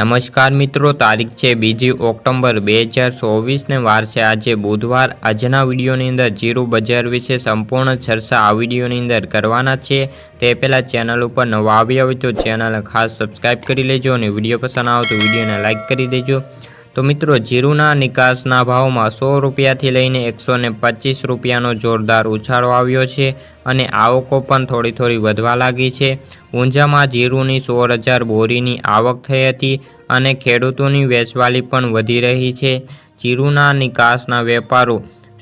નમસ્કાર મિત્રો, તારીખ છે બીજી ઓક્ટોબર બે હજાર ચોવીસને વાર છે આજે બુધવાર. આજના વિડીયોની અંદર જીરું બજાર વિશે સંપૂર્ણ ચર્ચા આ વિડીયોની અંદર કરવાના છે. તે પહેલાં ચેનલ ઉપર નવા આવ્યા હોય તો ચેનલને ખાસ સબસ્ક્રાઈબ કરી લેજો અને વીડિયો પસંદ આવે તો વિડીયોને લાઇક કરી દેજો. તો મિત્રો, જીરુના નિકાસના ભાવમાં સો રૂપિયાથી લઈને એકસો ને પચીસ રૂપિયાનો જોરદાર ઉછાળો આવ્યો છે અને આવકો પણ થોડી થોડી વધવા લાગી છે. ઊંઝામાં જીરુની સોળ હજાર બોરીની આવક થઈ હતી અને ખેડૂતોની વેચવાલી પણ વધી રહી છે. જીરુના નિકાસના વેપારો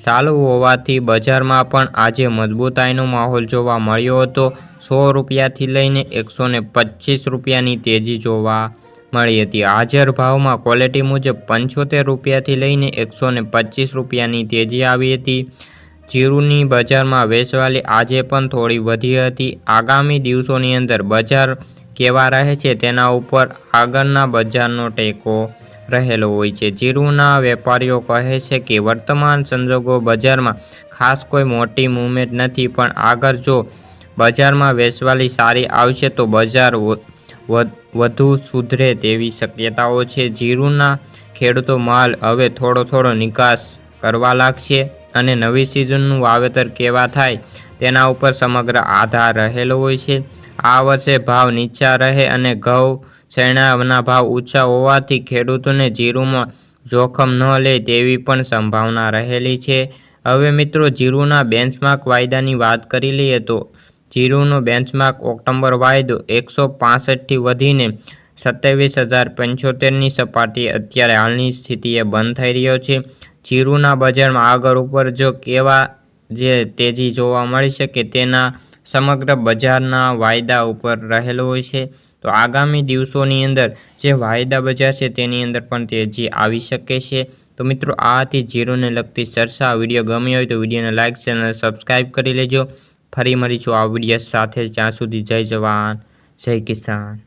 ચાલુ હોવાથી બજારમાં પણ આજે મજબૂતાઈનો માહોલ જોવા મળ્યો હતો. સો રૂપિયાથી લઈને એકસો રૂપિયાની તેજી જોવા મળી હતી. હાજર ભાવમાં ક્વોલિટી મુજબ પંચોતેર રૂપિયાથી લઈને એકસો ને પચીસ રૂપિયાની તેજી આવી હતી. જીરુની બજારમાં વેચવાલી આજે પણ થોડી વધી હતી. આગામી દિવસોની અંદર બજાર કેવા રહે છે તેના ઉપર આગળના બજારનો ટેકો રહેલો હોય છે. જીરુના વેપારીઓ કહે છે કે વર્તમાન સંજોગો બજારમાં ખાસ કોઈ મોટી મૂવમેન્ટ નથી, પણ આગળ જો બજારમાં વેચવાલી સારી આવશે તો બજાર વધ- સુધરે તેવી શક્યતાઓ છે. જીરુના ખેડૂતો માલ હવે થોડો થોડો નિકાસ કરવા લાગશે અને નવી સિઝનનું વાવેતર કેવા થાય તેના ઉપર સમગ્ર આધાર રહેલો હોય છે. આ વર્ષે ભાવ નીચા રહે અને ઘઉં શેણાના ભાવ ઊંચા હોવાથી ખેડૂતોને જીરુમાં જોખમ ન લે તેવી પણ સંભાવના રહેલી છે. હવે મિત્રો, જીરુના બેન્ચમાર્ક વાયદાની વાત કરી લઈએ તો જીરુનો બેન્ચમાર્ક ઓક્ટોબર વાયદો એકસો પાસઠથી વધીને સત્યાવીસ હજાર પંચોતેરની સપાટી અત્યારે હાલની સ્થિતિએ બંધ થઈ રહ્યો છે. જીરુના બજારમાં આગળ ઉપર જો કેવા જે તેજી જોવા મળી શકે તેના સમગ્ર બજારના વાયદા ઉપર રહેલો હોય છે, તો આગામી દિવસોની અંદર જે વાયદા બજાર છે તેની અંદર પણ તેજી આવી શકે છે. તો મિત્રો આ હતી જીરોને લગતી ચર્ચા વીડિયો ગમ્યો હોય તો વિડીયોને લાઇક ચેનલ સબસ્ક્રાઈબ કરી લેજો. ફરી મળીશું આ વીડિયો સાથે. જ્યાં સુધી જય જવાન જય કિસાન.